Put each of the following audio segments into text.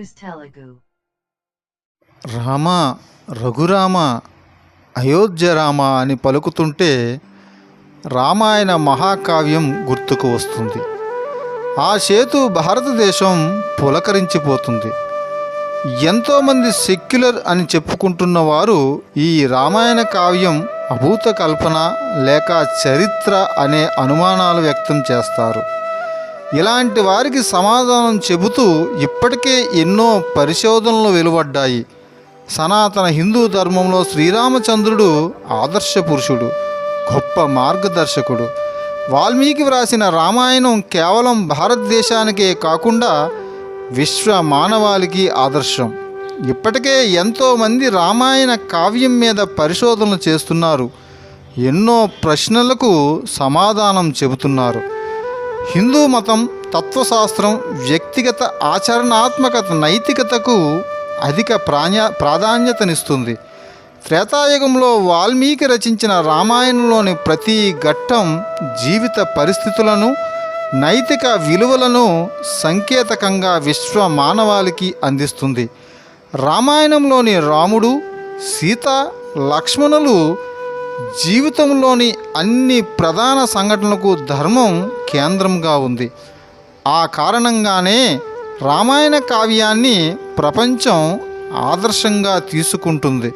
News Telugu. Rama Raghurama Ayodhya Rama అని పలుకుతుంటే రామాయణ మహాకావ్యం గుర్తుకు వస్తుంది. ఆ సేతు భారతదేశం పులకరించిపోతుంది. ఎంతోమంది సెక్యులర్ అని చెప్పుకుంటున్న వారు ఈ రామాయణ కావ్యం అభూత కల్పన లేక చరిత్ర అనే అనుమానాలు వ్యక్తం చేస్తారు. ఇలాంటి వారికి సమాధానం చెబుతూ ఇప్పటికే ఎన్నో పరిశోధనలు వెలువడ్డాయి. సనాతన హిందూ ధర్మంలో శ్రీరామచంద్రుడు ఆదర్శ పురుషుడు గొప్ప మార్గదర్శకుడు. వాల్మీకి వ్రాసిన రామాయణం కేవలం భారతదేశానికే కాకుండా విశ్వ మానవాళికి ఆదర్శం. ఇప్పటికే ఎంతోమంది రామాయణ కావ్యం మీద పరిశోధనలు చేస్తున్నారు. ఎన్నో ప్రశ్నలకు సమాధానం చెబుతున్నారు. హిందూ మతం తత్వశాస్త్రం వ్యక్తిగత ఆచరణాత్మక నైతికతకు అధిక ప్రాణ్య ప్రాధాన్యతనిస్తుంది. త్రేతాయుగంలో వాల్మీకి రచించిన రామాయణంలోని ప్రతి ఘట్టం జీవిత పరిస్థితులను నైతిక విలువలను సంకేతకంగా విశ్వ మానవాళికి అందిస్తుంది. రామాయణంలోని రాముడు సీత లక్ష్మణులు జీవితంలోని అన్ని ప్రధాన సంఘటనలకు ధర్మం కేంద్రంగా ఉంది. ఆ కారణంగానే రామాయణ కావ్యాన్ని ప్రపంచం ఆదర్శంగా తీసుకుంటుంది.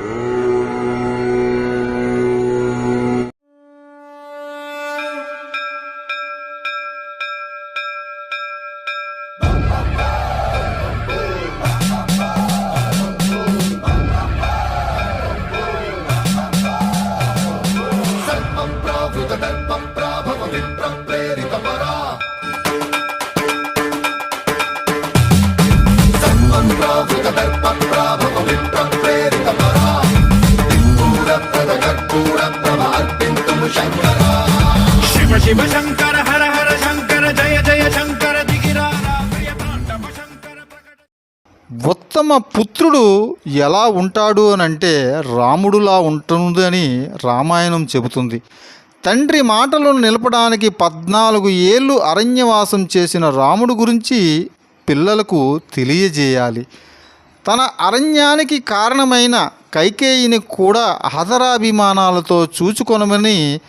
Ooh. శంకర హర హర శంకర జయ జయ శంకర ఉత్తమ పుత్రుడు ఎలా ఉంటాడు అని అంటే రాముడులా ఉంటుందని రామాయణం చెబుతుంది. తండ్రి మాటలను నిలపడానికి పద్నాలుగు ఏళ్ళు అరణ్యవాసం చేసిన రాముడు గురించి పిల్లలకు తెలియజేయాలి. తన అరణ్యానికి కారణమైన కైకేయిని కూడా హదరాభిమానాలతో చూచుకొనమని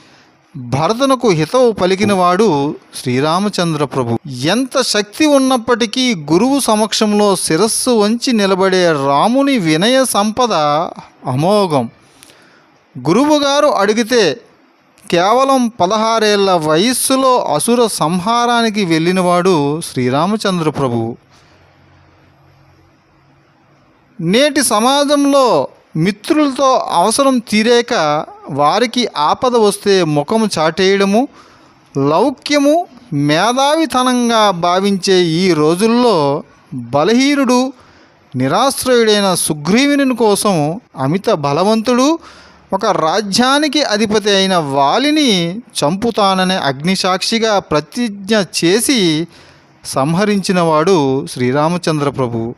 భరతునకు హితవు పలికినవాడు శ్రీరామచంద్ర ప్రభు. ఎంత శక్తి ఉన్నప్పటికీ గురువు సమక్షంలో శిరస్సు వంచి నిలబడే రాముని వినయ సంపద అమోఘం. గురువుగారు అడిగితే కేవలం పదహారేళ్ళ వయస్సులో అసుర సంహారానికి వెళ్ళినవాడు శ్రీరామచంద్ర ప్రభువు నేటి సమాజంలో మిత్రులతో అవసరం తీరేక వారికి ఆపద వస్తే ముఖము చాటేయడము లౌక్యము మేధావితనంగా భావించే ఈ రోజుల్లో బలహీనుడు నిరాశ్రయుడైన సుగ్రీవుని కోసం అమిత బలవంతుడు ఒక రాజ్యానికి అధిపతి అయిన వాలిని చంపుతాననే అగ్నిసాక్షిగా ప్రతిజ్ఞ చేసి సంహరించినవాడు శ్రీరామచంద్ర ప్రభువు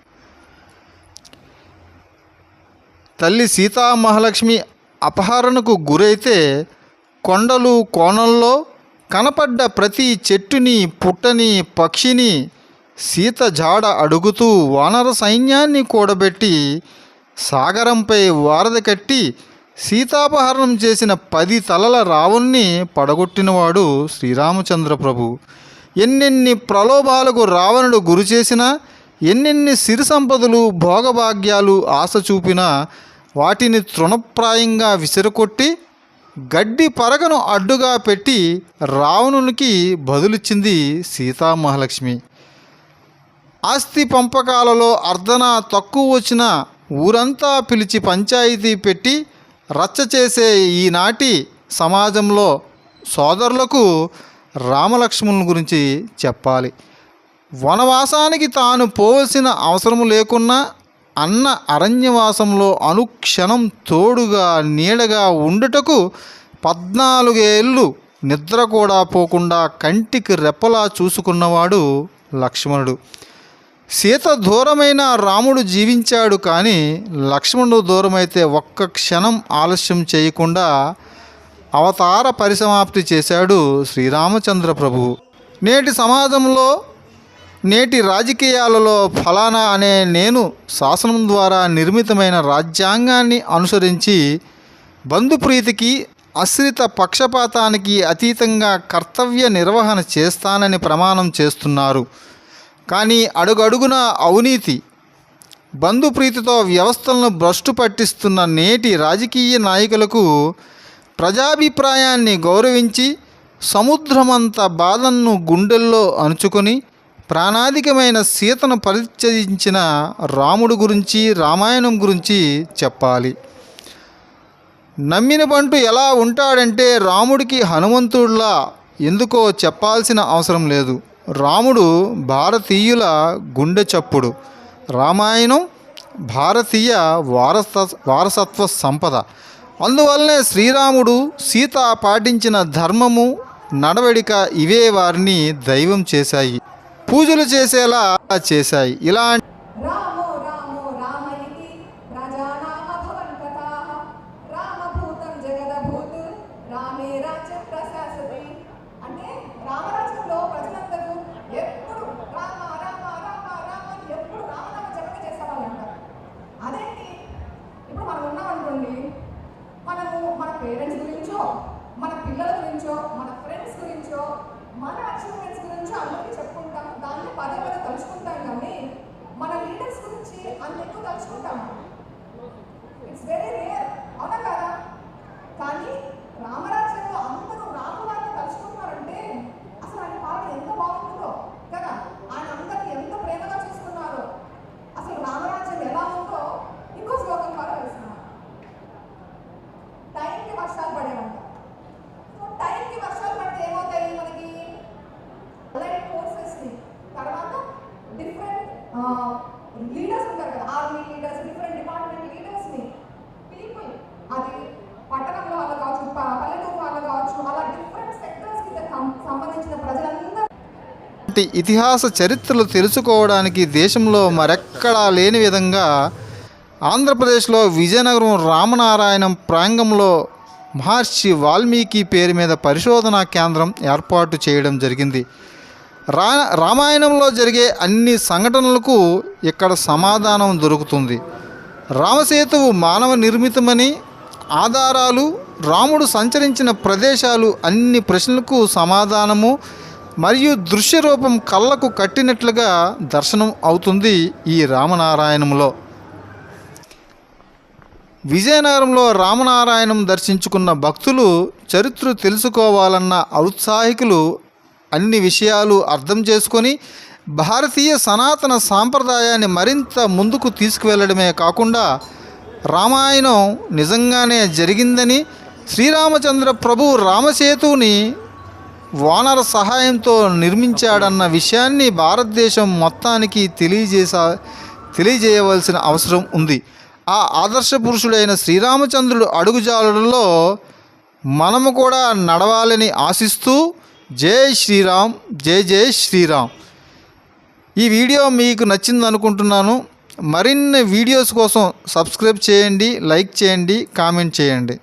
తల్లి సీతామహాలక్ష్మి అపహరణకు గురైతే కొండలు కోణంలో కనపడ్డ ప్రతి చెట్టుని పుట్టని పక్షిని సీత జాడ అడుగుతూ వానర సైన్యాన్ని కూడబెట్టి సాగరంపై వారధ కట్టి సీతాపహరణం చేసిన పది తలల రావుణ్ణి పడగొట్టినవాడు శ్రీరామచంద్ర ప్రభు. ఎన్నెన్ని ప్రలోభాలకు రావణుడు గురి చేసినా ఎన్నెన్ని సిరి సంపదలు భోగభాగ్యాలు ఆశ చూపినా వాటిని తృణప్రాయంగా విసిరకొట్టి గడ్డి పరగను అడ్డుగా పెట్టి రావణునికి బదులిచ్చింది సీతామహాలక్ష్మి. ఆస్తి పంపకాలలో అర్ధన తక్కువ వచ్చిన ఊరంతా పిలిచి పంచాయతీ పెట్టి రచ్చ చేసే ఈనాటి సమాజంలో సోదరులకు రామలక్ష్మణుల గురించి చెప్పాలి. వనవాసానికి తాను పోవలసిన అవసరం లేకున్నా అన్న అరణ్యవాసంలో అనుక్షణం తోడుగా నీడగా ఉండుటకు పద్నాలుగేళ్ళు నిద్ర కూడా పోకుండా కంటికి రెప్పలా చూసుకున్నవాడు లక్ష్మణుడు. సీత దూరమైన రాముడు జీవించాడు కానీ లక్ష్మణుడు దూరమైతే ఒక్క క్షణం ఆలస్యం చేయకుండా అవతార పరిసమాప్తి చేశాడు శ్రీరామచంద్ర ప్రభువు నేటి సమాజంలో నేటి రాజకీయాలలో ఫలానా అనే నేను శాసనం ద్వారా నిర్మితమైన రాజ్యాంగాన్ని అనుసరించి బంధుప్రీతికి అశ్రిత పక్షపాతానికి అతీతంగా కర్తవ్య నిర్వహణ చేస్తానని ప్రమాణం చేస్తున్నారు. కానీ అడుగడుగున అవినీతి బంధుప్రీతితో వ్యవస్థలను భ్రష్టు పట్టిస్తున్న నేటి రాజకీయ నాయకులకు ప్రజాభిప్రాయాన్ని గౌరవించి సముద్రమంత బాధను గుండెల్లో అణుచుకొని ప్రాణాధికమైన సీతను పరిత్యజించిన రాముడు గురించి రామాయణం గురించి చెప్పాలి. నమ్మిన బంటు ఎలా ఉంటాడంటే రాముడికి హనుమంతుడిలా ఎందుకో చెప్పాల్సిన అవసరం లేదు. రాముడు భారతీయుల గుండె చప్పుడు. రామాయణం భారతీయ వారస వారసత్వ సంపద. అందువల్లనే శ్రీరాముడు సీత పాటించిన ధర్మము నడవడిక ఇవే వారిని దైవం చేశాయి. పూజలు చేసేలా చేశాయి. ఇలాంటి పేరెంట్స్ Então, ఇతిహాస చరిత్రలు తెలుసుకోవడానికి దేశంలో మరెక్కడా లేని విధంగా ఆంధ్రప్రదేశ్లో విజయనగరం రామనారాయణం ప్రాంగంలో మహర్షి వాల్మీకి పేరు మీద పరిశోధనా కేంద్రం ఏర్పాటు చేయడం జరిగింది. రా రామాయణంలో జరిగే అన్ని సంఘటనలకు ఇక్కడ సమాధానం దొరుకుతుంది. రామసేతువు మానవ నిర్మితమని ఆధారాలు రాముడు సంచరించిన ప్రదేశాలు అన్ని ప్రశ్నలకు సమాధానము మరియు దృశ్య రూపం కళ్ళకు కట్టినట్లుగా దర్శనం అవుతుంది ఈ రామనారాయణంలో విజయనగరంలో రామనారాయణం దర్శించుకున్న భక్తులు చరిత్ర తెలుసుకోవాలన్న ఔత్సాహికులు అన్ని విషయాలు అర్థం చేసుకొని భారతీయ సనాతన సాంప్రదాయాన్ని మరింత ముందుకు తీసుకువెళ్ళడమే కాకుండా రామాయణం నిజంగానే జరిగిందని శ్రీరామచంద్ర ప్రభు రామసేతువుని వానర సహాయంతో నిర్మించాడన్న విషయాన్ని భారతదేశం మొత్తానికి తెలియజేసా తెలియజేయవలసిన అవసరం ఉంది. ఆ ఆదర్శ పురుషుడైన శ్రీరామచంద్రుడు అడుగుజాలలో మనము కూడా నడవాలని ఆశిస్తూ జై శ్రీరామ్ జై జై శ్రీరామ్. ఈ వీడియో మీకు నచ్చింది అనుకుంటున్నాను మరిన్ని వీడియోస్ కోసం సబ్స్క్రైబ్ చేయండి లైక్ చేయండి కామెంట్ చేయండి.